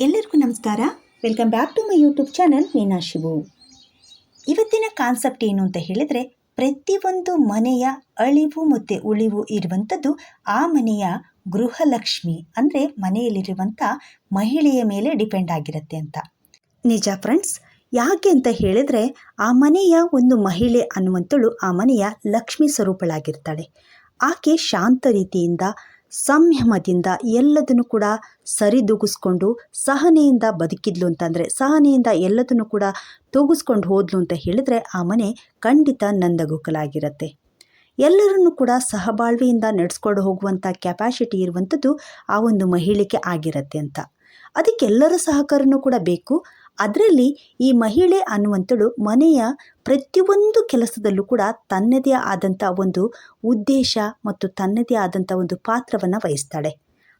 ಎಲ್ಲರಿಗೂ ನಮಸ್ಕಾರ. Welcome back to my YouTube channel Meena Shivu ಇವತ್ತಿನ ಕಾನ್ಸೆಪ್ಟ್ ಏನು ಅಂತ ಹೇಳಿದರೆ, ಪ್ರತಿಯೊಂದು ಮನೆಯ ಅಳಿವು ಮತ್ತು ಉಳಿವು ಇರುವಂಥದ್ದು ಆ ಮನೆಯ ಗೃಹಲಕ್ಷ್ಮಿ, ಅಂದರೆ ಮನೆಯಲ್ಲಿರುವಂಥ ಮಹಿಳೆಯ ಮೇಲೆ ಡಿಪೆಂಡ್ ಆಗಿರುತ್ತೆ ಅಂತ. ನಿಜ ಫ್ರೆಂಡ್ಸ್ ಯಾಕೆ ಅಂತ ಹೇಳಿದರೆ, ಆ ಮನೆಯ ಒಂದು ಮಹಿಳೆ ಅನ್ನುವಂಥಳು ಆ ಮನೆಯ ಲಕ್ಷ್ಮಿ ಸ್ವರೂಪಳಾಗಿರ್ತಾಳೆ. ಆಕೆ ಶಾಂತ ರೀತಿಯಿಂದ ಸಂಯಮದಿಂದ ಎಲ್ಲದನ್ನು ಕೂಡ ಸರಿದೂಗಿಸ್ಕೊಂಡು ಸಹನೆಯಿಂದ ಬದುಕಿದ್ಲು ಅಂತಂದರೆ, ಸಹನೆಯಿಂದ ಎಲ್ಲದನ್ನು ಕೂಡ ತೂಗಿಸ್ಕೊಂಡು ಹೋದ್ಲು ಅಂತ ಹೇಳಿದರೆ ಆ ಮನೆ ಖಂಡಿತ ನಂದಗೋಕಲಾಗಿರುತ್ತೆ. ಎಲ್ಲರನ್ನು ಕೂಡ ಸಹಬಾಳ್ವೆಯಿಂದ ನಡೆಸ್ಕೊಂಡು ಹೋಗುವಂಥ ಕೆಪಾಸಿಟಿ ಇರುವಂಥದ್ದು ಆ ಒಂದು ಮಹಿಳೆಗೆ ಆಗಿರುತ್ತೆ ಅಂತ. ಅದಕ್ಕೆಲ್ಲರ ಸಹಕಾರನೂ ಕೂಡ ಬೇಕು. ಅದರಲ್ಲಿ ಈ ಮಹಿಳೆ ಅನ್ನುವಂಥಳು ಮನೆಯ ಪ್ರತಿಯೊಂದು ಕೆಲಸದಲ್ಲೂ ಕೂಡ ತನ್ನದೇ ಆದಂಥ ಒಂದು ಉದ್ದೇಶ ಮತ್ತು ತನ್ನದೇ ಆದಂಥ ಒಂದು ಪಾತ್ರವನ್ನು ವಹಿಸ್ತಾಳೆ.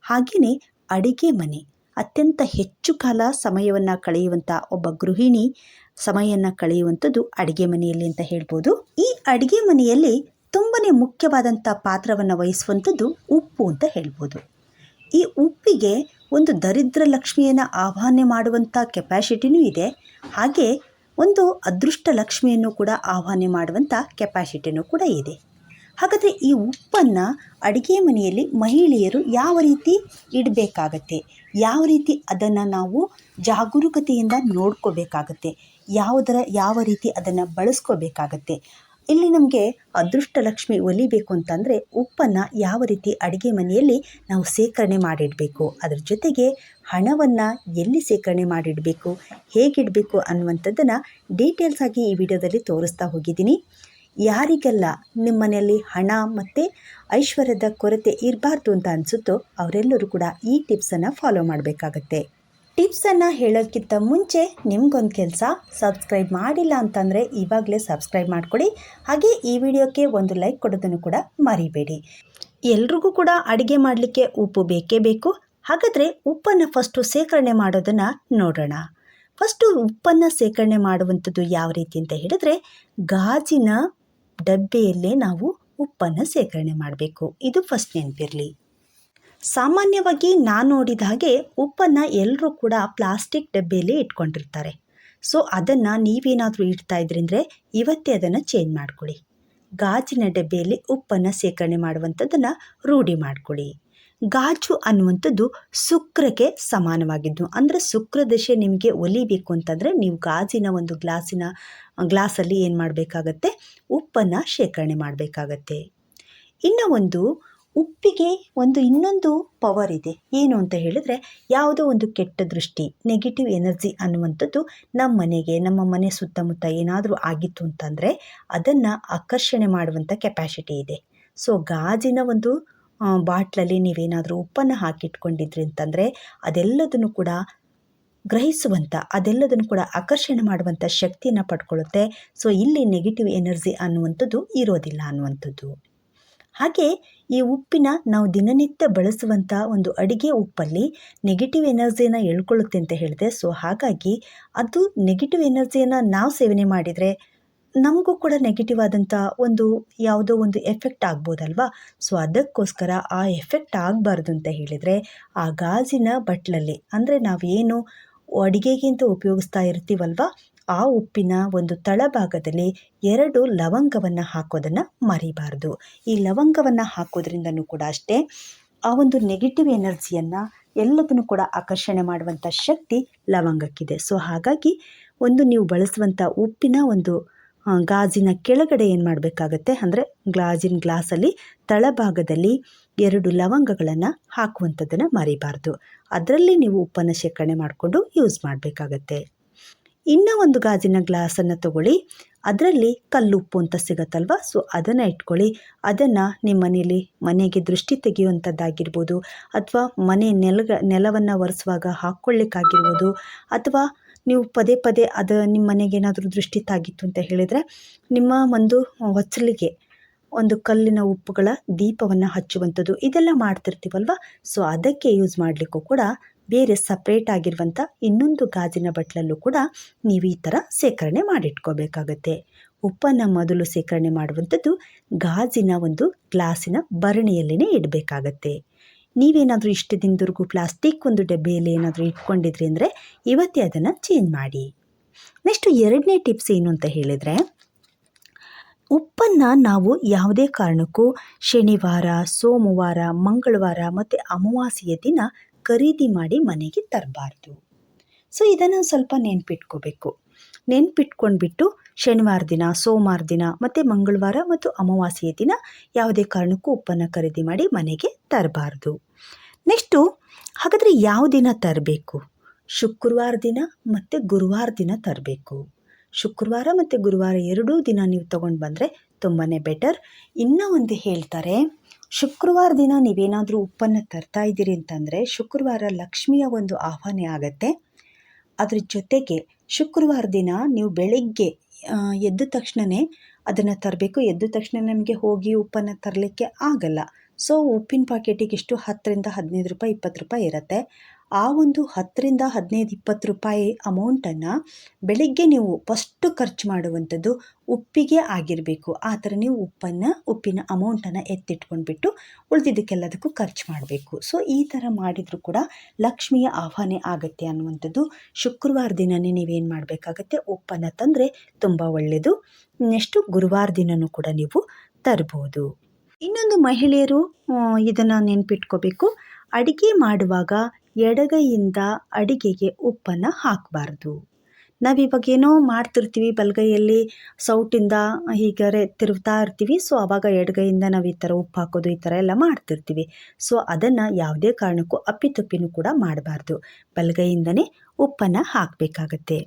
ಹಾಗೆಯೇ ಅಡಿಗೆ ಮನೆ, ಅತ್ಯಂತ ಹೆಚ್ಚು ಕಾಲ ಸಮಯವನ್ನು ಕಳೆಯುವಂಥ ಒಬ್ಬ ಗೃಹಿಣಿ ಸಮಯವನ್ನು ಕಳೆಯುವಂಥದ್ದು ಅಡಿಗೆ ಮನೆಯಲ್ಲಿ ಅಂತ ಹೇಳ್ಬೋದು. ಈ ಅಡಿಗೆ ಮನೆಯಲ್ಲಿ ತುಂಬನೇ ಮುಖ್ಯವಾದಂಥ ಪಾತ್ರವನ್ನು ವಹಿಸುವಂಥದ್ದು ಉಪ್ಪು ಅಂತ ಹೇಳ್ಬೋದು. ಈ ಉಪ್ಪಿಗೆ ಒಂದು ದರಿದ್ರ ಲಕ್ಷ್ಮಿಯನ್ನು ಆಹ್ವಾನ ಮಾಡುವಂಥ ಕೆಪಾಸಿಟಿನೂ ಇದೆ. ಹಾಗೆ ಒಂದು ಅದೃಷ್ಟ ಲಕ್ಷ್ಮಿಯನ್ನು ಕೂಡ ಆಹ್ವಾನ ಮಾಡುವಂಥ ಕೆಪಾಸಿಟಿನೂ ಕೂಡ ಇದೆ. ಹಾಗಾದರೆ ಈ ಉಪ್ಪನ್ನು ಅಡುಗೆ ಮನೆಯಲ್ಲಿ ಮಹಿಳೆಯರು ಯಾವ ರೀತಿ ಇಡಬೇಕಾಗತ್ತೆ? ಯಾವ ರೀತಿ ಅದನ್ನು ನಾವು ಜಾಗರೂಕತೆಯಿಂದ ನೋಡ್ಕೋಬೇಕಾಗತ್ತೆ? ಯಾವುದರ ಯಾವ ರೀತಿ ಅದನ್ನು ಬಳಸ್ಕೋಬೇಕಾಗತ್ತೆ? ಇಲ್ಲಿ ನಮಗೆ ಅದೃಷ್ಟ ಲಕ್ಷ್ಮಿ ಒಲಿಬೇಕು ಅಂತಂದರೆ ಉಪ್ಪನ್ನು ಯಾವ ರೀತಿ ಅಡುಗೆ ಮನೆಯಲ್ಲಿ ನಾವು ಸೇಕರಣೆ ಮಾಡಿಡಬೇಕು. ಅದರ ಜೊತೆಗೆ ಹಣವನ್ನು ಎಲ್ಲಿ ಸೇಕರಣೆ ಮಾಡಿಡಬೇಕು, ಹೇಗಿಡಬೇಕು ಅನ್ನುವಂಥದ್ದನ್ನು ಡೀಟೇಲ್ಸ್ ಆಗಿ ಈ ವಿಡಿಯೋದಲ್ಲಿ ತೋರಿಸ್ತಾ ಹೋಗಿದ್ದೀನಿ. ಯಾರಿಗೆಲ್ಲ ನಿಮ್ಮ ಮನೆಯಲ್ಲಿ ಹಣ ಮತ್ತು ಐಶ್ವರ್ಯದ ಕೊರತೆ ಇರಬಾರ್ದು ಅಂತ ಅನಿಸುತ್ತೋ ಅವರೆಲ್ಲರೂ ಕೂಡ ಈ ಟಿಪ್ಸನ್ನು ಫಾಲೋ ಮಾಡಬೇಕಾಗತ್ತೆ. ಟಿಪ್ಸನ್ನು ಹೇಳೋಕ್ಕಿಂತ ಮುಂಚೆ ನಿಮಗೊಂದು ಕೆಲಸ ಸಬ್ಸ್ಕ್ರೈಬ್ ಮಾಡಿಲ್ಲ ಅಂತಂದರೆ ಇವಾಗಲೇ ಸಬ್ಸ್ಕ್ರೈಬ್ ಮಾಡ್ಕೊಳ್ಳಿ ಹಾಗೆ ಈ ವಿಡಿಯೋಕ್ಕೆ ಒಂದು ಲೈಕ್ ಕೊಡೋದನ್ನು ಕೂಡ ಮರಿಬೇಡಿ. ಎಲ್ರಿಗೂ ಕೂಡ ಅಡುಗೆ ಮಾಡಲಿಕ್ಕೆ ಉಪ್ಪು ಬೇಕೇ ಬೇಕು. ಹಾಗಾದರೆ ಉಪ್ಪನ್ನು ಫಸ್ಟು ಸೇಕರಣೆ ಮಾಡೋದನ್ನು ನೋಡೋಣ. ಫಸ್ಟು ಉಪ್ಪನ್ನು ಸೇಕರಣೆ ಮಾಡುವಂಥದ್ದು ಯಾವ ರೀತಿ ಅಂತ ಹೇಳಿದ್ರೆ ಗಾಜಿನ ಡಬ್ಬೆಯಲ್ಲೇ ನಾವು ಉಪ್ಪನ್ನು ಸೇಕರಣೆ ಮಾಡಬೇಕು. ಇದು ಫಸ್ಟ್ ನೆನಪಿರಲಿ. ಸಾಮಾನ್ಯವಾಗಿ ನಾನು ನೋಡಿದ ಹಾಗೆ ಉಪ್ಪನ್ನು ಎಲ್ಲರೂ ಕೂಡ ಪ್ಲಾಸ್ಟಿಕ್ ಡಬ್ಬೆಯಲ್ಲಿ ಇಟ್ಕೊಂಡಿರ್ತಾರೆ. ಸೊ, ಅದನ್ನು ನೀವೇನಾದರೂ ಇಡ್ತಾ ಇದ್ರಿಂದರೆ ಇವತ್ತೇ ಅದನ್ನು ಚೇಂಜ್ ಮಾಡ್ಕೊಳ್ಳಿ. ಗಾಜಿನ ಡಬ್ಬೆಯಲ್ಲಿ ಉಪ್ಪನ್ನು ಶೇಖರಣೆ ಮಾಡುವಂಥದ್ದನ್ನು ರೂಢಿ ಮಾಡ್ಕೊಳ್ಳಿ. ಗಾಜು ಅನ್ನುವಂಥದ್ದು ಶುಕ್ರಕ್ಕೆ ಸಮಾನವಾಗಿದ್ದು, ಅಂದರೆ ಶುಕ್ರ ದಶೆ ನಿಮಗೆ ಒಲಿಬೇಕು ಅಂತಂದರೆ ನೀವು ಗಾಜಿನ ಒಂದು ಗ್ಲಾಸಿನ, ಗ್ಲಾಸಲ್ಲಿ ಏನು ಮಾಡಬೇಕಾಗತ್ತೆ? ಉಪ್ಪನ್ನು ಶೇಖರಣೆ ಮಾಡಬೇಕಾಗತ್ತೆ. ಇನ್ನು ಒಂದು ಉಪ್ಪಿಗೆ ಒಂದು ಇನ್ನೊಂದು ಪವರ್ ಇದೆ. ಏನು ಅಂತ ಹೇಳಿದರೆ ಯಾವುದೋ ಒಂದು ಕೆಟ್ಟ ದೃಷ್ಟಿ ನೆಗೆಟಿವ್ ಎನರ್ಜಿ ಅನ್ನುವಂಥದ್ದು ನಮ್ಮ ಮನೆಗೆ, ನಮ್ಮ ಮನೆ ಸುತ್ತಮುತ್ತ ಏನಾದರೂ ಆಗಿತ್ತು ಅಂತಂದರೆ ಅದನ್ನು ಆಕರ್ಷಣೆ ಮಾಡುವಂಥ ಕೆಪ್ಯಾಸಿಟಿ ಇದೆ. ಸೊ ಗಾಜಿನ ಒಂದು ಬಾಟ್ಲಲ್ಲಿ ನೀವೇನಾದರೂ ಉಪ್ಪನ್ನು ಹಾಕಿಟ್ಕೊಂಡಿದ್ರಿ ಅಂತಂದರೆ ಅದೆಲ್ಲದನ್ನು ಕೂಡ ಗ್ರಹಿಸುವಂಥ ಅದೆಲ್ಲದನ್ನು ಕೂಡ ಆಕರ್ಷಣೆ ಮಾಡುವಂಥ ಶಕ್ತಿಯನ್ನು ಪಡ್ಕೊಳ್ಳುತ್ತೆ. ಸೊ ಇಲ್ಲಿ ನೆಗೆಟಿವ್ ಎನರ್ಜಿ ಅನ್ನುವಂಥದ್ದು ಇರೋದಿಲ್ಲ ಅನ್ನುವಂಥದ್ದು. ಹಾಗೆ ಈ ಉಪ್ಪಿನ ನಾವು ದಿನನಿತ್ಯ ಬಳಸುವಂಥ ಒಂದು ಅಡಿಗೆ ಉಪ್ಪಲ್ಲಿ ನೆಗೆಟಿವ್ ಎನರ್ಜಿಯನ್ನು ಎಳ್ಕೊಳ್ಳುತ್ತೆ ಅಂತ ಹೇಳಿದೆ. ಸೊ ಹಾಗಾಗಿ ಅದು ನೆಗೆಟಿವ್ ಎನರ್ಜಿಯನ್ನು ನಾವು ಸೇವನೆ ಮಾಡಿದರೆ ನಮಗೂ ಕೂಡ ನೆಗೆಟಿವ್ ಆದಂಥ ಒಂದು ಯಾವುದೋ ಒಂದು ಎಫೆಕ್ಟ್ ಆಗ್ಬೋದಲ್ವಾ? ಸೊ ಅದಕ್ಕೋಸ್ಕರ ಆ ಎಫೆಕ್ಟ್ ಆಗಬಾರ್ದು ಅಂತ ಹೇಳಿದರೆ ಆ ಗಾಜಿನ ಬಟ್ಲಲ್ಲಿ, ಅಂದರೆ ಏನು ಅಡುಗೆಗಿಂತ ಉಪಯೋಗಿಸ್ತಾ ಇರ್ತೀವಲ್ವ? ಆ ಉಪ್ಪಿನ ಒಂದು ತಳಭಾಗದಲ್ಲಿ ಎರಡು ಲವಂಗವನ್ನು ಹಾಕೋದನ್ನು ಮರಿಬಾರ್ದು. ಈ ಲವಂಗವನ್ನು ಹಾಕೋದ್ರಿಂದನೂ ಕೂಡ ಅಷ್ಟೇ, ಆ ಒಂದು ನೆಗೆಟಿವ್ ಎನರ್ಜಿಯನ್ನು ಎಲ್ಲದನ್ನು ಕೂಡ ಆಕರ್ಷಣೆ ಮಾಡುವಂಥ ಶಕ್ತಿ ಲವಂಗಕ್ಕಿದೆ. ಸೊ ಹಾಗಾಗಿ ಒಂದು ನೀವು ಬಳಸುವಂಥ ಉಪ್ಪಿನ ಒಂದು ಗಾಜಿನ ಕೆಳಗಡೆ ಏನು ಮಾಡಬೇಕಾಗತ್ತೆ ಅಂದರೆ ಗ್ಲಾಜಿನ ಗ್ಲಾಸಲ್ಲಿ ತಳಭಾಗದಲ್ಲಿ ಎರಡು ಲವಂಗಗಳನ್ನು ಹಾಕುವಂಥದ್ದನ್ನು ಮರಿಬಾರ್ದು. ಅದರಲ್ಲಿ ನೀವು ಉಪ್ಪನ್ನು ಶೇಖರಣೆ ಮಾಡಿಕೊಂಡು ಯೂಸ್ ಮಾಡಬೇಕಾಗತ್ತೆ. ಇನ್ನೂ ಒಂದು ಗಾಜಿನ ಗ್ಲಾಸನ್ನು ತಗೊಳ್ಳಿ. ಅದರಲ್ಲಿ ಕಲ್ಲುಪ್ಪು ಅಂತ ಸಿಗತ್ತಲ್ವ? ಸೊ ಅದನ್ನು ಇಟ್ಕೊಳ್ಳಿ. ಅದನ್ನು ನಿಮ್ಮ ಮನೆಯಲ್ಲಿ ಮನೆಗೆ ದೃಷ್ಟಿ ತೆಗೆಯುವಂಥದ್ದಾಗಿರ್ಬೋದು, ಅಥವಾ ಮನೆ ನೆಲಗ, ನೆಲವನ್ನು ಒರೆಸುವಾಗ ಹಾಕ್ಕೊಳ್ಳಿಕ್ಕಾಗಿರ್ಬೋದು, ಅಥವಾ ನೀವು ಪದೇ ಪದೇ ಅದು ನಿಮ್ಮ ಮನೆಗೆ ಏನಾದರೂ ದೃಷ್ಟಿ ತಾಗಿತ್ತು ಅಂತ ಹೇಳಿದರೆ, ನಿಮ್ಮ ಒಂದು ಹೊಚ್ಚಲಿಗೆ ಒಂದು ಕಲ್ಲಿನ ಉಪ್ಪುಗಳ ದೀಪವನ್ನು ಹಚ್ಚುವಂಥದ್ದು ಇದೆಲ್ಲ ಮಾಡ್ತಿರ್ತೀವಲ್ವ? ಸೊ ಅದಕ್ಕೆ ಯೂಸ್ ಮಾಡಲಿಕ್ಕೂ ಕೂಡ ಬೇರೆ ಸಪ್ರೇಟ್ ಆಗಿರುವಂಥ ಇನ್ನೊಂದು ಗಾಜಿನ ಬಟ್ಲಲ್ಲೂ ಕೂಡ ನೀವು ಈ ಥರ ಸೇಕರಣೆ ಮಾಡಿಟ್ಕೋಬೇಕಾಗತ್ತೆ. ಉಪ್ಪನ್ನು ಮೊದಲು ಸೇಕರಣೆ ಮಾಡುವಂಥದ್ದು ಗಾಜಿನ ಒಂದು ಗ್ಲಾಸಿನ ಭರಣಿಯಲ್ಲಿನೇ ಇಡಬೇಕಾಗತ್ತೆ. ನೀವೇನಾದರೂ ಇಷ್ಟು ದಿನದವರೆಗೂ ಪ್ಲಾಸ್ಟಿಕ್ ಒಂದು ಡಬ್ಬೆಯಲ್ಲಿ ಏನಾದರೂ ಇಟ್ಕೊಂಡಿದ್ರಿ ಅಂದರೆ ಇವತ್ತೇ ಅದನ್ನು ಚೇಂಜ್ ಮಾಡಿ. ನೆಕ್ಸ್ಟು ಎರಡನೇ ಟಿಪ್ಸ್ ಏನು ಅಂತ ಹೇಳಿದರೆ, ಉಪ್ಪನ್ನು ನಾವು ಯಾವುದೇ ಕಾರಣಕ್ಕೂ ಶನಿವಾರ, ಸೋಮವಾರ, ಮಂಗಳವಾರ ಮತ್ತು ಅಮಾವಾಸ್ಯೆಯ ದಿನ ಖರೀದಿ ಮಾಡಿ ಮನೆಗೆ ತರಬಾರ್ದು. ಸೊ ಇದನ್ನು ಸ್ವಲ್ಪ ನೆನ್ಪಿಟ್ಕೋಬೇಕು. ನೆನ್ಪಿಟ್ಕೊಂಡ್ಬಿಟ್ಟು ಶನಿವಾರ ದಿನ, ಸೋಮವಾರ ದಿನ ಮತ್ತು ಮಂಗಳವಾರ ಮತ್ತು ಅಮಾವಾಸ್ಯೆಯ ದಿನ ಯಾವುದೇ ಕಾರಣಕ್ಕೂ ಉಪ್ಪನ್ನು ಖರೀದಿ ಮಾಡಿ ಮನೆಗೆ ತರಬಾರ್ದು. ನೆಕ್ಸ್ಟು ಹಾಗಾದರೆ ಯಾವ ದಿನ ತರಬೇಕು? ಶುಕ್ರವಾರ ದಿನ ಮತ್ತು ಗುರುವಾರ ದಿನ ತರಬೇಕು. ಶುಕ್ರವಾರ ಮತ್ತು ಗುರುವಾರ ಎರಡೂ ದಿನ ನೀವು ತೊಗೊಂಡು ಬಂದರೆ ತುಂಬಾ ಬೆಟರ್ ಇನ್ನೂ ಒಂದು ಹೇಳ್ತಾರೆ ಶುಕ್ರವಾರ ದಿನ ನೀವೇನಾದರೂ ಉಪ್ಪನ್ನು ತರ್ತಾ ಇದ್ದೀರಿ ಅಂತಂದರೆ ಶುಕ್ರವಾರ ಲಕ್ಷ್ಮಿಯ ಒಂದು ಆಹ್ವಾನ ಆಗತ್ತೆ. ಅದ್ರ ಜೊತೆಗೆ ಶುಕ್ರವಾರ ದಿನ ನೀವು ಬೆಳಿಗ್ಗೆ ಎದ್ದ ತಕ್ಷಣವೇ ಅದನ್ನು ತರಬೇಕು. ಎದ್ದ ತಕ್ಷಣ ನಮಗೆ ಹೋಗಿ ಉಪ್ಪನ್ನು ತರಲಿಕ್ಕೆ ಆಗಲ್ಲ. ಸೊ ಉಪ್ಪಿನ ಪಾಕೆಟಿಗೆ ಇಷ್ಟು ಹತ್ತರಿಂದ ಹದಿನೈದು ರೂಪಾಯಿ, ಇಪ್ಪತ್ತು ರೂಪಾಯಿ ಇರುತ್ತೆ. ಆ ಒಂದು ಹತ್ತರಿಂದ ಹದಿನೈದು ಇಪ್ಪತ್ತು ರೂಪಾಯಿ ಅಮೌಂಟನ್ನು ಬೆಳಿಗ್ಗೆ ನೀವು ಫಸ್ಟು ಖರ್ಚು ಮಾಡುವಂಥದ್ದು ಉಪ್ಪಿಗೆ ಆಗಿರಬೇಕು. ಆ ಥರ ನೀವು ಉಪ್ಪನ್ನು, ಉಪ್ಪಿನ ಅಮೌಂಟನ್ನು ಎತ್ತಿಟ್ಕೊಂಡ್ಬಿಟ್ಟು ಉಳಿದಿದ್ದಕ್ಕೆಲ್ಲದಕ್ಕೂ ಖರ್ಚು ಮಾಡಬೇಕು. ಸೊ ಈ ಥರ ಮಾಡಿದರೂ ಕೂಡ ಲಕ್ಷ್ಮಿಯ ಆಹ್ವಾನೆ ಆಗತ್ತೆ ಅನ್ನುವಂಥದ್ದು ಶುಕ್ರವಾರ ದಿನವೇ ನೀವೇನು ಮಾಡಬೇಕಾಗತ್ತೆ? ಉಪ್ಪನ್ನು ತಂದರೆ ತುಂಬ ಒಳ್ಳೆಯದು ನೆಕ್ಸ್ಟು ಗುರುವಾರ ದಿನವೂ ಕೂಡ ನೀವು ತರ್ಬೋದು. ಇನ್ನೊಂದು ಮಹಿಳೆಯರು ಇದನ್ನು ನೆನ್ಪಿಟ್ಕೋಬೇಕು. ಅಡಿಗೆ ಮಾಡುವಾಗ ಎಡಗೈಯಿಂದ ಅಡಿಗೆಗೆ ಉಪ್ಪನ್ನು ಹಾಕಬಾರ್ದು. ನಾವಿವಾಗ ಏನೋ ಮಾಡ್ತಿರ್ತೀವಿ ಬಲಗೈಯಲ್ಲಿ, ಸೌಟಿಂದ ಹೀಗಾರೆ ತಿರುಗ್ತಾ ಇರ್ತೀವಿ. ಸೊ ಆವಾಗ ಎಡಗೈಯಿಂದ ನಾವು ಈ ಥರ ಉಪ್ಪು ಹಾಕೋದು, ಈ ಥರ ಎಲ್ಲ ಮಾಡ್ತಿರ್ತೀವಿ. ಸೊ ಅದನ್ನು ಯಾವುದೇ ಕಾರಣಕ್ಕೂ ಅಪ್ಪಿತಪ್ಪಿನೂ ಕೂಡ ಮಾಡಬಾರ್ದು. ಬಲಗೈಯಿಂದನೇ ಉಪ್ಪನ್ನು ಹಾಕಬೇಕಾಗತ್ತೆ.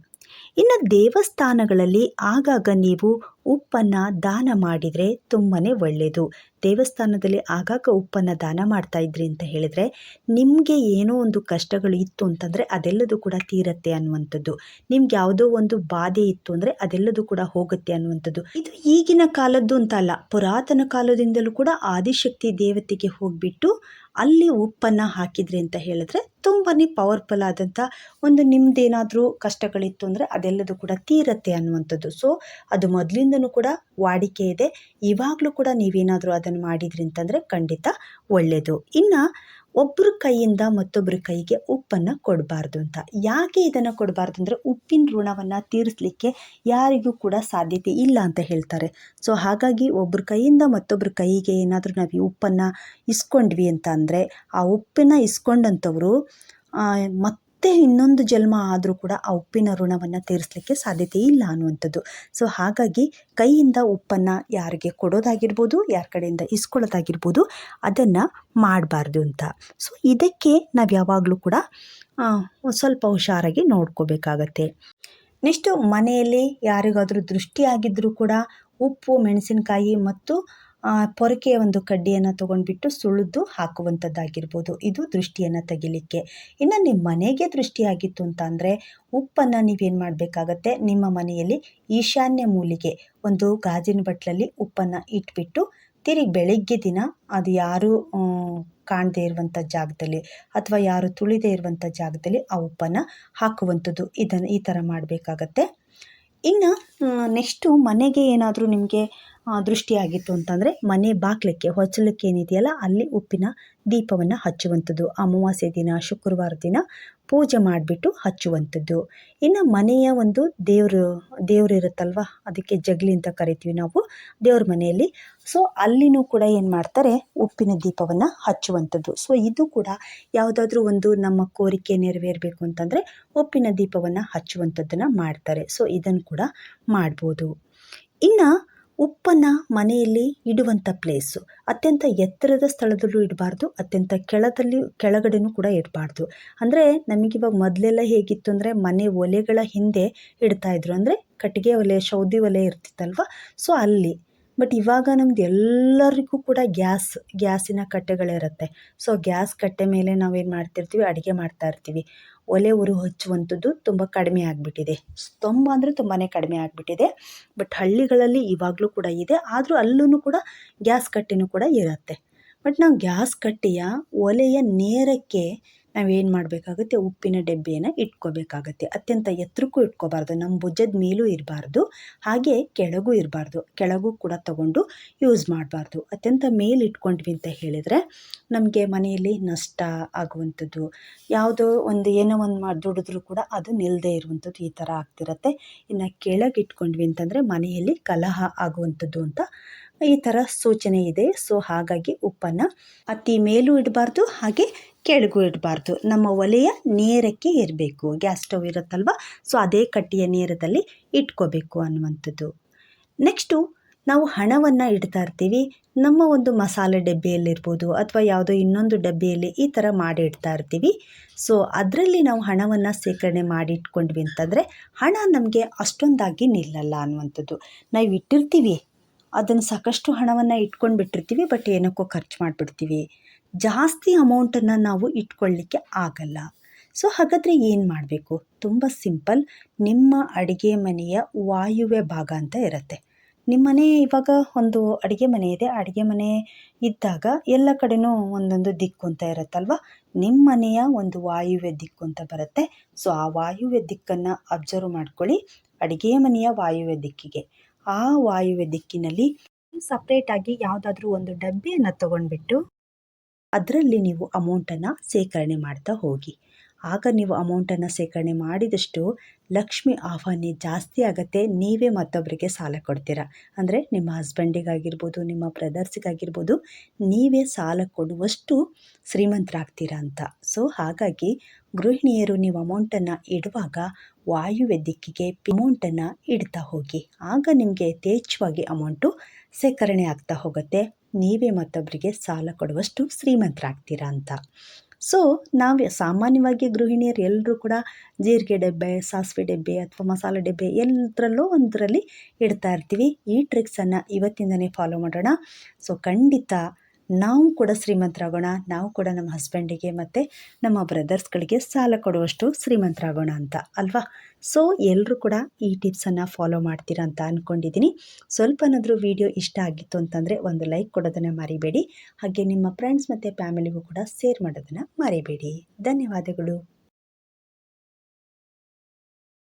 ಇನ್ನು ದೇವಸ್ಥಾನಗಳಲ್ಲಿ ಆಗಾಗ ನೀವು ಉಪ್ಪನ್ನು ದಾನ ಮಾಡಿದರೆ ತುಂಬಾ ಒಳ್ಳೆಯದು ದೇವಸ್ಥಾನದಲ್ಲಿ ಆಗಾಗ ಉಪ್ಪನ್ನು ದಾನ ಮಾಡ್ತಾ ಇದ್ರಿ ಅಂತ ಹೇಳಿದರೆ ನಿಮಗೆ ಏನೋ ಒಂದು ಕಷ್ಟಗಳು ಇತ್ತು ಅಂತಂದರೆ ಅದೆಲ್ಲದೂ ಕೂಡ ತೀರತ್ತೆ ಅನ್ನುವಂಥದ್ದು. ನಿಮ್ಗೆ ಯಾವುದೋ ಒಂದು ಬಾಧೆ ಇತ್ತು ಅಂದರೆ ಅದೆಲ್ಲದೂ ಕೂಡ ಹೋಗುತ್ತೆ ಅನ್ನುವಂಥದ್ದು. ಇದು ಈಗಿನ ಕಾಲದ್ದು ಅಂತ ಅಲ್ಲ, ಪುರಾತನ ಕಾಲದಿಂದಲೂ ಕೂಡ ಆದಿಶಕ್ತಿ ದೇವತೆಗೆ ಹೋಗಿಬಿಟ್ಟು ಅಲ್ಲಿ ಉಪ್ಪನ್ನು ಹಾಕಿದ್ರಿ ಅಂತ ಹೇಳಿದ್ರೆ ತುಂಬಾ ಪವರ್ಫುಲ್ ಆದಂಥ ಒಂದು ನಿಮ್ಮದೇನಾದರೂ ಕಷ್ಟಗಳಿತ್ತು ಅಂದರೆ ಅದೆಲ್ಲದೂ ಕೂಡ ತೀರತ್ತೆ ಅನ್ನುವಂಥದ್ದು. ಸೊ ಅದು ಮೊದಲಿಂದನೂ ಕೂಡ ವಾಡಿಕೆ ಇದೆ. ಇವಾಗಲೂ ಕೂಡ ನೀವೇನಾದರೂ ಅದನ್ನು ಮಾಡಿದ್ರಿ ಅಂತಂದರೆ ಖಂಡಿತ ಒಳ್ಳೆಯದು ಇನ್ನು ಒಬ್ಬರ ಕೈಯಿಂದ ಮತ್ತೊಬ್ಬರ ಕೈಗೆ ಉಪ್ಪನ್ನು ಕೊಡಬಾರ್ದು ಅಂತ. ಯಾಕೆ ಇದನ್ನು ಕೊಡಬಾರ್ದು ಅಂದರೆ ಉಪ್ಪಿನ ಋಣವನ್ನು ತೀರಿಸಲಿಕ್ಕೆ ಯಾರಿಗೂ ಕೂಡ ಸಾಧ್ಯತೆ ಇಲ್ಲ ಅಂತ ಹೇಳ್ತಾರೆ. ಸೊ ಹಾಗಾಗಿ ಒಬ್ಬರ ಕೈಯಿಂದ ಮತ್ತೊಬ್ಬರ ಕೈಗೆ ಏನಾದರೂ ನಾವು ಈ ಉಪ್ಪನ್ನು ಇಸ್ಕೊಂಡ್ವಿ ಅಂತ ಅಂದರೆ ಆ ಉಪ್ಪನ್ನು ಇಸ್ಕೊಂಡಂಥವ್ರು ಮತ್ತೆ ಇನ್ನೊಂದು ಜನ್ಮ ಆದರೂ ಕೂಡ ಆ ಉಪ್ಪಿನ ಋಣವನ್ನು ತೀರಿಸಲಿಕ್ಕೆ ಸಾಧ್ಯತೆ ಇಲ್ಲ ಅನ್ನುವಂಥದ್ದು. ಸೊ ಹಾಗಾಗಿ ಕೈಯಿಂದ ಉಪ್ಪನ್ನು ಯಾರಿಗೆ ಕೊಡೋದಾಗಿರ್ಬೋದು, ಯಾರ ಕಡೆಯಿಂದ ಇಸ್ಕೊಳ್ಳೋದಾಗಿರ್ಬೋದು, ಅದನ್ನು ಮಾಡಬಾರ್ದು ಅಂತ. ಸೊ ಇದಕ್ಕೆ ನಾವು ಯಾವಾಗಲೂ ಕೂಡ ಸ್ವಲ್ಪ ಹುಷಾರಾಗಿ ನೋಡ್ಕೋಬೇಕಾಗತ್ತೆ. ನೆಕ್ಸ್ಟು ಮನೆಯಲ್ಲಿ ಯಾರಿಗಾದರೂ ದೃಷ್ಟಿ ಆಗಿದ್ದರೂ ಕೂಡ ಉಪ್ಪು, ಮೆಣಸಿನಕಾಯಿ ಮತ್ತು ಪೊರಕೆಯ ಒಂದು ಕಡ್ಡಿಯನ್ನು ತೊಗೊಂಡ್ಬಿಟ್ಟು ಸುಳಿದು ಹಾಕುವಂಥದ್ದಾಗಿರ್ಬೋದು. ಇದು ದೃಷ್ಟಿಯನ್ನು ತೆಗಿಲಿಕ್ಕೆ. ಇನ್ನು ನಿಮ್ಮ ಮನೆಗೆ ದೃಷ್ಟಿಯಾಗಿತ್ತು ಅಂತ ಅಂದರೆ, ಉಪ್ಪನ್ನು ನೀವೇನು ಮಾಡಬೇಕಾಗತ್ತೆ? ನಿಮ್ಮ ಮನೆಯಲ್ಲಿ ಈಶಾನ್ಯ ಮೂಲಿಗೆ, ಒಂದು ಗಾಜಿನ ಬಟ್ಲಲ್ಲಿ ಉಪ್ಪನ್ನು ಇಟ್ಬಿಟ್ಟು, ತಿರುಗಿ ಬೆಳಿಗ್ಗೆ ದಿನ ಅದು ಯಾರು ಕಾಣದೇ ಇರುವಂಥ ಜಾಗದಲ್ಲಿ ಅಥವಾ ಯಾರು ತುಳಿದೇ ಇರುವಂಥ ಜಾಗದಲ್ಲಿ ಆ ಉಪ್ಪನ್ನು ಹಾಕುವಂಥದ್ದು ಇದನ್ನು ಈ ಥರ ಮಾಡಬೇಕಾಗತ್ತೆ. ಇನ್ನು ನೆಕ್ಸ್ಟು ಮನೆಗೆ ಏನಾದರೂ ನಿಮಗೆ ದೃಷ್ಟಿಯಾಗಿತ್ತು ಅಂತಂದರೆ ಮನೆ ಬಾಗಿಲಕ್ಕೆ ಹೊಚ್ಚಲಕ್ಕೆ ಏನಿದೆಯಲ್ಲ, ಅಲ್ಲಿ ಉಪ್ಪಿನ ದೀಪವನ್ನು ಹಚ್ಚುವಂಥದ್ದು. ಅಮಾವಾಸ್ಯೆ ದಿನ, ಶುಕ್ರವಾರ ದಿನ ಪೂಜೆ ಮಾಡಿಬಿಟ್ಟು ಹಚ್ಚುವಂಥದ್ದು. ಇನ್ನು ಮನೆಯ ಒಂದು ದೇವರು ದೇವರು ಇರುತ್ತಲ್ವ, ಅದಕ್ಕೆ ಜಗಲಿ ಅಂತ ಕರಿತೀವಿ ನಾವು, ದೇವ್ರ ಮನೆಯಲ್ಲಿ. ಸೊ ಅಲ್ಲಿನೂ ಕೂಡ ಏನು ಮಾಡ್ತಾರೆ, ಉಪ್ಪಿನ ದೀಪವನ್ನು ಹಚ್ಚುವಂಥದ್ದು. ಸೊ ಇದು ಕೂಡ ಯಾವುದಾದ್ರೂ ಒಂದು ನಮ್ಮ ಕೋರಿಕೆ ನೆರವೇರಬೇಕು ಅಂತಂದರೆ ಉಪ್ಪಿನ ದೀಪವನ್ನು ಹಚ್ಚುವಂಥದ್ದನ್ನು ಮಾಡ್ತಾರೆ. ಸೊ ಇದನ್ನು ಕೂಡ ಮಾಡ್ಬೋದು. ಇನ್ನು ಉಪ್ಪನ್ನು ಮನೆಯಲ್ಲಿ ಇಡುವಂಥ ಪ್ಲೇಸು ಅತ್ಯಂತ ಎತ್ತರದ ಸ್ಥಳದಲ್ಲೂ ಇಡಬಾರ್ದು, ಅತ್ಯಂತ ಕೆಳದಲ್ಲಿ, ಕೆಳಗಡೆನೂ ಕೂಡ ಇಡಬಾರ್ದು. ಅಂದರೆ ನಮಗಿವಾಗ ಮೊದಲೆಲ್ಲ ಹೇಗಿತ್ತು ಅಂದರೆ ಮನೆ ಒಲೆಗಳ ಹಿಂದೆ ಇಡ್ತಾಯಿದ್ರು ಅಂದರೆ ಕಟ್ಟಿಗೆ ಒಲೆ, ಸೌದೆ ಒಲೆ ಇರ್ತಿತ್ತಲ್ವ? ಸೊ ಅಲ್ಲಿ. ಬಟ್ ಇವಾಗ ನಮ್ದು ಎಲ್ಲರಿಗೂ ಕೂಡ ಗ್ಯಾಸ್, ಗ್ಯಾಸಿನ ಕಟ್ಟೆಗಳಿರುತ್ತೆ ಸೊ ಗ್ಯಾಸ್ ಕಟ್ಟೆ ಮೇಲೆ ನಾವೇನು ಮಾಡ್ತಿರ್ತೀವಿ? ಅಡುಗೆ ಮಾಡ್ತಾ ಇರ್ತೀವಿ. ಒಲೆ ಉರು ಹಚ್ಚುವಂಥದ್ದು ತುಂಬ ಕಡಿಮೆ ಆಗಿಬಿಟ್ಟಿದೆ. ತುಂಬ ಅಂದರೆ ತುಂಬಾ ಕಡಿಮೆ ಆಗಿಬಿಟ್ಟಿದೆ. ಬಟ್ ಹಳ್ಳಿಗಳಲ್ಲಿ ಇವಾಗಲೂ ಕೂಡ ಇದೆ. ಆದರೂ ಅಲ್ಲೂ ಕೂಡ ಗ್ಯಾಸ್ ಕಟ್ಟೆಯೂ ಕೂಡ ಇರುತ್ತೆ. ಬಟ್ ನಾವು ಗ್ಯಾಸ್ ಕಟ್ಟೆಯ ಒಲೆಯ ನೇರಕ್ಕೆ ನಾವೇನು ಮಾಡಬೇಕಾಗುತ್ತೆ? ಉಪ್ಪಿನ ಡಬ್ಬಿಯನ್ನು ಇಟ್ಕೋಬೇಕಾಗತ್ತೆ. ಅತ್ಯಂತ ಎತ್ತರಕ್ಕೂ ಇಟ್ಕೋಬಾರ್ದು. ನಮ್ಮ ಭುಜದ ಮೇಲೂ ಇರಬಾರ್ದು. ಹಾಗೆ ಕೆಳಗೂ ಇರಬಾರ್ದು. ಕೆಳಗೂ ಕೂಡ ತಗೊಂಡು ಯೂಸ್ ಮಾಡಬಾರ್ದು. ಅತ್ಯಂತ ಮೇಲೆ ಇಟ್ಕೊಂಡ್ವಿ ಅಂತ ಹೇಳಿದರೆ ನಮಗೆ ಮನೆಯಲ್ಲಿ ನಷ್ಟ ಆಗುವಂಥದ್ದು, ಯಾವುದೋ ಒಂದು ಏನೋ ಒಂದು ಮಾಡಿ, ದುಡಿದ್ರೂ ಕೂಡ ಅದು ನಿಲ್ಲದೆ ಇರುವಂಥದ್ದು ಈ ಥರ ಆಗ್ತಿರತ್ತೆ. ಇನ್ನು ಕೆಳಗೆ ಇಟ್ಕೊಂಡ್ವಿ ಅಂತಂದರೆ ಮನೆಯಲ್ಲಿ ಕಲಹ ಆಗುವಂಥದ್ದು ಅಂತ ಈ ಥರ ಸೂಚನೆ ಇದೆ. ಸೊ, ಹಾಗಾಗಿ ಉಪ್ಪನ್ನು ಅತಿ ಮೇಲೂ ಇಡಬಾರ್ದು. ಹಾಗೆ ಕೆಳಗೂ ಇಡಬಾರ್ದು. ನಮ್ಮ ಒಲೆಯ ನೇರಕ್ಕೆ ಇರಬೇಕು ಗ್ಯಾಸ್ ಸ್ಟವ್ ಇರುತ್ತಲ್ವ? ಸೊ, ಅದೇ ಕಟ್ಟಿಯ ನೇರದಲ್ಲಿ ಇಟ್ಕೋಬೇಕು ಅನ್ನುವಂಥದ್ದು. ನೆಕ್ಸ್ಟು, ನಾವು ಹಣವನ್ನು ಇಡ್ತಾ ಇರ್ತೀವಿ. ನಮ್ಮ ಒಂದು ಮಸಾಲೆ ಡಬ್ಬಿಯಲ್ಲಿರ್ಬೋದು ಅಥವಾ ಯಾವುದೋ ಇನ್ನೊಂದು ಡಬ್ಬಿಯಲ್ಲಿ ಈ ಥರ ಮಾಡಿ ಇಡ್ತಾ ಇರ್ತೀವಿ. ಸೊ, ಅದರಲ್ಲಿ ನಾವು ಹಣವನ್ನು ಶೇಖರಣೆ ಮಾಡಿ ಇಟ್ಕೊಂಡ್ವಿ ಅಂತಂದರೆ ಹಣ ನಮಗೆ ಅಷ್ಟೊಂದಾಗಿ ನಿಲ್ಲಲ್ಲ ಅನ್ನುವಂಥದ್ದು. ನಾವು ಇಟ್ಟಿರ್ತೀವಿ. ಅದನ್ನು ಸಾಕಷ್ಟು ಹಣವನ್ನು ಇಟ್ಕೊಂಡು ಬಿಟ್ಟಿರ್ತೀವಿ ಬಟ್ ಏನಕ್ಕೋ ಖರ್ಚು ಮಾಡಿಬಿಡ್ತೀವಿ. ಜಾಸ್ತಿ ಅಮೌಂಟನ್ನು ನಾವು ಇಟ್ಕೊಳ್ಳಿಕ್ಕೆ ಆಗಲ್ಲ. ಸೊ ಹಾಗಾದರೆ ಏನು ಮಾಡಬೇಕು? ತುಂಬ ಸಿಂಪಲ್ ನಿಮ್ಮ ಅಡುಗೆ ಮನೆಯ ವಾಯುವ್ಯ ಭಾಗ ಅಂತ ಇರುತ್ತೆ. ನಿಮ್ಮ ಮನೆ ಇವಾಗ ಒಂದು ಅಡುಗೆ ಮನೆ ಇದೆ. ಅಡುಗೆ ಮನೆ ಇದ್ದಾಗ ಎಲ್ಲ ಕಡೆನೂ ಒಂದೊಂದು ದಿಕ್ಕು ಅಂತ ಇರುತ್ತಲ್ವ? ನಿಮ್ಮ ಮನೆಯ ಒಂದು ವಾಯುವ್ಯ ದಿಕ್ಕು ಅಂತ ಬರುತ್ತೆ. ಸೊ ಆ ವಾಯುವ್ಯ ದಿಕ್ಕನ್ನು ಅಬ್ಸರ್ವ್ ಮಾಡ್ಕೊಳ್ಳಿ. ಅಡುಗೆ ಮನೆಯ ವಾಯುವ್ಯ ದಿಕ್ಕಿಗೆ. ಆ ವಾಯುವ್ಯ ದಿಕ್ಕಿನಲ್ಲಿ ಸಪ್ರೇಟಾಗಿ ಯಾವುದಾದ್ರೂ ಒಂದು ಡಬ್ಬಿಯನ್ನು ತೊಗೊಂಡ್ಬಿಟ್ಟು ಅದರಲ್ಲಿ ನೀವು ಅಮೌಂಟನ್ನು ಸೇಕರಣೆ ಮಾಡ್ತಾ ಹೋಗಿ. ಆಗ ನೀವು ಅಮೌಂಟನ್ನು ಸೇಕರಣೆ ಮಾಡಿದಷ್ಟು ಲಕ್ಷ್ಮಿ ಆಹ್ವಾನ ಜಾಸ್ತಿ ಆಗುತ್ತೆ, ನೀವೇ ಮತ್ತೊಬ್ಬರಿಗೆ ಸಾಲ ಕೊಡ್ತೀರಾ? ಅಂದರೆ ನಿಮ್ಮ ಹಸ್ಬೆಂಡಿಗಾಗಿರ್ಬೋದು, ನಿಮ್ಮ ಬ್ರದರ್ಸಿಗಾಗಿರ್ಬೋದು, ನೀವೇ ಸಾಲ ಕೊಡುವಷ್ಟು ಶ್ರೀಮಂತರಾಗ್ತೀರಾ ಅಂತ. ಸೊ ಹಾಗಾಗಿ ಗೃಹಿಣಿಯರು ನೀವು ಅಮೌಂಟನ್ನು ಇಡುವಾಗ ವಾಯುವ್ಯ ದಿಕ್ಕಿಗೆ ಅಮೌಂಟನ್ನು ಇಡ್ತಾ ಹೋಗಿ. ಆಗ ನಿಮಗೆ ಯಥೇಚ್ಛವಾಗಿ ಅಮೌಂಟು ಸೇಕರಣೆ ಆಗ್ತಾ ಹೋಗುತ್ತೆ. ನೀವೇ ಮತ್ತೊಬ್ಬರಿಗೆ ಸಾಲ ಕೊಡುವಷ್ಟು ಶ್ರೀಮಂತರಾಗ್ತೀರಾ ಅಂತ. ಸೊ ನಾವು ಸಾಮಾನ್ಯವಾಗಿ ಗೃಹಿಣಿಯರು ಎಲ್ಲರೂ ಕೂಡ ಜೀರಿಗೆ ಡಬ್ಬೆ, ಸಾಸಿವೆ ಡಬ್ಬೆ ಅಥವಾ ಮಸಾಲೆ ಡಬ್ಬೆ ಎಲ್ಲದರಲ್ಲೂ ಒಂದರಲ್ಲಿ ಇಡ್ತಾ ಇರ್ತೀವಿ. ಈ ಟ್ರಿಕ್ಸನ್ನು ಇವತ್ತಿಂದನೇ ಫಾಲೋ ಮಾಡೋಣ. ಸೊ ಖಂಡಿತ ನಾವು ಕೂಡ ಶ್ರೀಮಂತರಾಗೋಣ, ನಾವು ಕೂಡ ನಮ್ಮ ಹಸ್ಬೆಂಡಿಗೆ ಮತ್ತು ನಮ್ಮ ಬ್ರದರ್ಸ್ಗಳಿಗೆ ಸಾಲ ಕೊಡುವಷ್ಟು ಶ್ರೀಮಂತರಾಗೋಣ ಅಂತ ಅಲ್ವಾ? ಸೊ ಎಲ್ಲರೂ ಕೂಡ ಈ ಟಿಪ್ಸನ್ನು ಫಾಲೋ ಮಾಡ್ತೀರಾ ಅಂತ ಅಂದ್ಕೊಂಡಿದ್ದೀನಿ ಸ್ವಲ್ಪನಾದರೂ ವಿಡಿಯೋ ಇಷ್ಟ ಆಗಿತ್ತು ಅಂತಂದರೆ ಒಂದು ಲೈಕ್ ಕೊಡೋದನ್ನು ಮರಿಬೇಡಿ. ಹಾಗೆ ನಿಮ್ಮ ಫ್ರೆಂಡ್ಸ್ ಮತ್ತು ಫ್ಯಾಮಿಲಿಗೂ ಕೂಡ ಶೇರ್ ಮಾಡೋದನ್ನು ಮರಿಬೇಡಿ. ಧನ್ಯವಾದಗಳು.